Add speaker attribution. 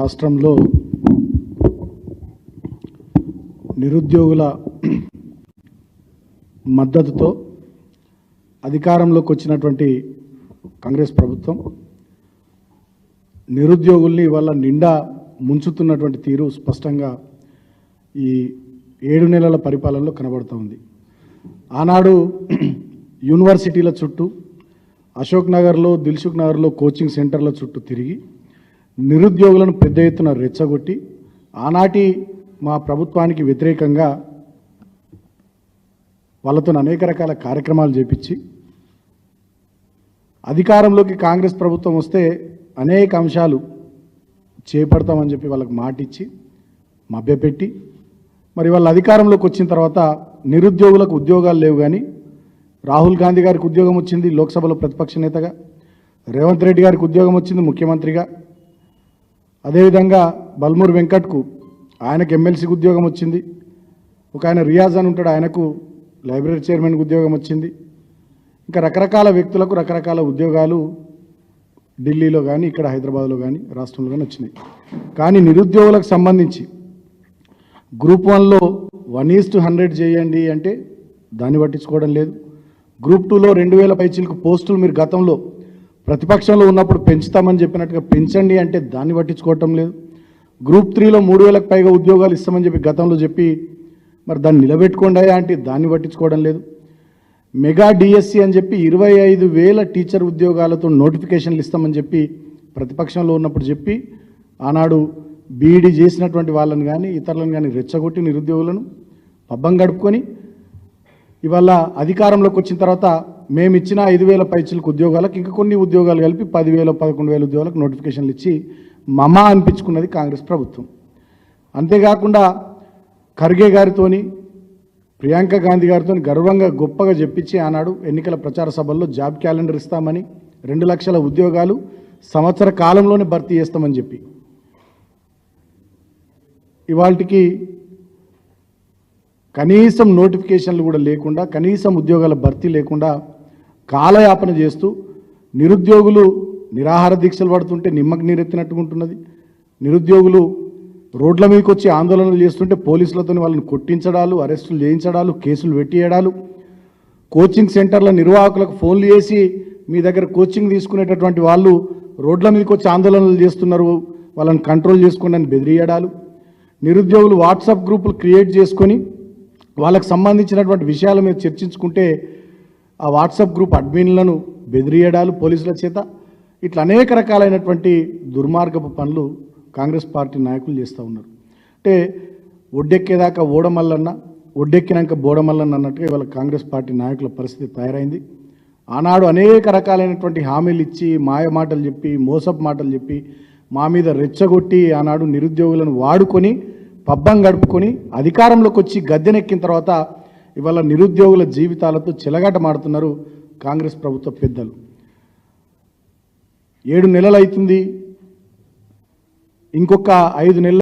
Speaker 1: రాష్ట్రంలో నిరుద్యోగుల మద్దతుతో అధికారంలోకి వచ్చినటువంటి కాంగ్రెస్ ప్రభుత్వం నిరుద్యోగుల్ని ఇవాళ నిండా ముంచుతున్నటువంటి తీరు స్పష్టంగా ఈ ఏడు నెలల పరిపాలనలో కనబడుతూ ఉంది. ఆనాడు యూనివర్సిటీల చుట్టూ అశోక్ నగర్లో దిల్సుఖ్ నగర్లో కోచింగ్ సెంటర్ల చుట్టూ తిరిగి నిరుద్యోగులను పెద్ద ఎత్తున రెచ్చగొట్టి ఆనాటి మా ప్రభుత్వానికి వ్యతిరేకంగా వాళ్ళతో అనేక రకాల కార్యక్రమాలు చేపించి అధికారంలోకి కాంగ్రెస్ ప్రభుత్వం వస్తే అనేక అంశాలు చేపడతామని చెప్పి వాళ్ళకి మాటిచ్చి మభ్యపెట్టి మరి వాళ్ళ అధికారంలోకి వచ్చిన తర్వాత నిరుద్యోగులకు ఉద్యోగాలు లేవు కానీ రాహుల్ గాంధీ గారికి ఉద్యోగం వచ్చింది లోక్సభలో ప్రతిపక్ష నేతగా రేవంత్ రెడ్డి గారికి ఉద్యోగం వచ్చింది ముఖ్యమంత్రిగా అదేవిధంగా బల్మూర్ వెంకట్కు ఆయనకు ఎమ్మెల్సీకి ఉద్యోగం వచ్చింది. ఒక ఆయన రియాజ్ అని ఉంటాడు ఆయనకు లైబ్రరీ చైర్మన్కి ఉద్యోగం వచ్చింది. ఇంకా రకరకాల వ్యక్తులకు రకరకాల ఉద్యోగాలు ఢిల్లీలో కానీ ఇక్కడ హైదరాబాద్లో కానీ రాష్ట్రంలో కానీ వచ్చినాయి. కానీ నిరుద్యోగులకు సంబంధించి గ్రూప్ వన్లో వన్ ఈస్ టు హండ్రెడ్ చేయండి అంటే దాన్ని పట్టించుకోవడం లేదు. గ్రూప్ టూలో రెండు వేల పైచీలకు పోస్టులు మీరు గతంలో ప్రతిపక్షంలో ఉన్నప్పుడు పెంచుతామని చెప్పినట్టుగా పెంచండి అంటే దాన్ని పట్టించుకోవటం లేదు. గ్రూప్ త్రీలో మూడు వేలకు పైగా ఉద్యోగాలు ఇస్తామని చెప్పి గతంలో చెప్పి మరి దాన్ని నిలబెట్టుకోండి అంటే దాన్ని పట్టించుకోవడం లేదు. మెగా డిఎస్సి అని చెప్పి ఇరవై ఐదు వేల టీచర్ ఉద్యోగాలతో నోటిఫికేషన్లు ఇస్తామని చెప్పి ప్రతిపక్షంలో ఉన్నప్పుడు చెప్పి ఆనాడు బీఈడీ చేసినటువంటి వాళ్ళని కానీ ఇతరులను కానీ రెచ్చగొట్టి నిరుద్యోగులను పబ్బం గడుపుకొని ఇవాళ అధికారంలోకి వచ్చిన తర్వాత మేము ఇచ్చిన ఐదు వేల పైచులకు ఉద్యోగాలకు ఇంకా కొన్ని ఉద్యోగాలు కలిపి పదివేల పదకొండు వేల ఉద్యోగాలకు నోటిఫికేషన్లు ఇచ్చి మమా అనిపించుకున్నది కాంగ్రెస్ ప్రభుత్వం. అంతేకాకుండా ఖర్గే గారితోని ప్రియాంక గాంధీ గారితో గర్వంగా గొప్పగా చెప్పించి ఆనాడు ఎన్నికల ప్రచార సభల్లో జాబ్ క్యాలెండర్ ఇస్తామని రెండు లక్షల ఉద్యోగాలు సంవత్సర కాలంలోనే భర్తీ చేస్తామని చెప్పి. ఇవాళకి కనీసం నోటిఫికేషన్లు కూడా లేకుండా కనీసం ఉద్యోగాల భర్తీ లేకుండా కాలయాపన చేస్తూ నిరుద్యోగులు నిరాహార దీక్షలు పడుతుంటే నిమ్మకి నీరెత్తినట్టుకుంటున్నది నిరుద్యోగులు రోడ్ల మీదకి వచ్చి ఆందోళనలు చేస్తుంటే పోలీసులతో వాళ్ళని కొట్టించడాలు అరెస్టులు చేయించడాలు కేసులు పెట్టియడాలు. కోచింగ్ సెంటర్ల నిర్వాహకులకు ఫోన్లు చేసి మీ దగ్గర కోచింగ్ తీసుకునేటటువంటి వాళ్ళు రోడ్ల మీదకి వచ్చి ఆందోళనలు చేస్తున్నారు వాళ్ళని కంట్రోల్ చేసుకోండి అని బెదిరియడాలు. నిరుద్యోగులు వాట్సాప్ గ్రూపులు క్రియేట్ చేసుకొని వాళ్ళకు సంబంధించినటువంటి విషయాల మీద చర్చించుకుంటే ఆ వాట్సాప్ గ్రూప్ అడ్మిన్లను బెదిరియడాలు పోలీసుల చేత ఇట్లా అనేక రకాలైనటువంటి దుర్మార్గపు పనులు కాంగ్రెస్ పార్టీ నాయకులు చేస్తూ ఉన్నారు. అంటే ఒడ్డెక్కేదాకా ఓడమల్లన్న ఒడ్డెక్కినాక బోడమల్లన్న అన్నట్టుగా ఇవాళ కాంగ్రెస్ పార్టీ నాయకుల పరిస్థితి తయారైంది. ఆనాడు అనేక రకాలైనటువంటి హామీలు ఇచ్చి మాయ మాటలు చెప్పి మోసపు మాటలు చెప్పి మా మీద రెచ్చగొట్టి ఆనాడు నిరుద్యోగులను వాడుకొని పబ్బం గడుపుకొని అధికారంలోకి వచ్చి గద్దెనెక్కిన తర్వాత ఇవాళ నిరుద్యోగుల జీవితాలతో చిలగాటమాడుతున్నారు కాంగ్రెస్ ప్రభుత్వ పెద్దలు. ఏడు నెలలు అవుతుంది ఇంకొక ఐదు నెలలు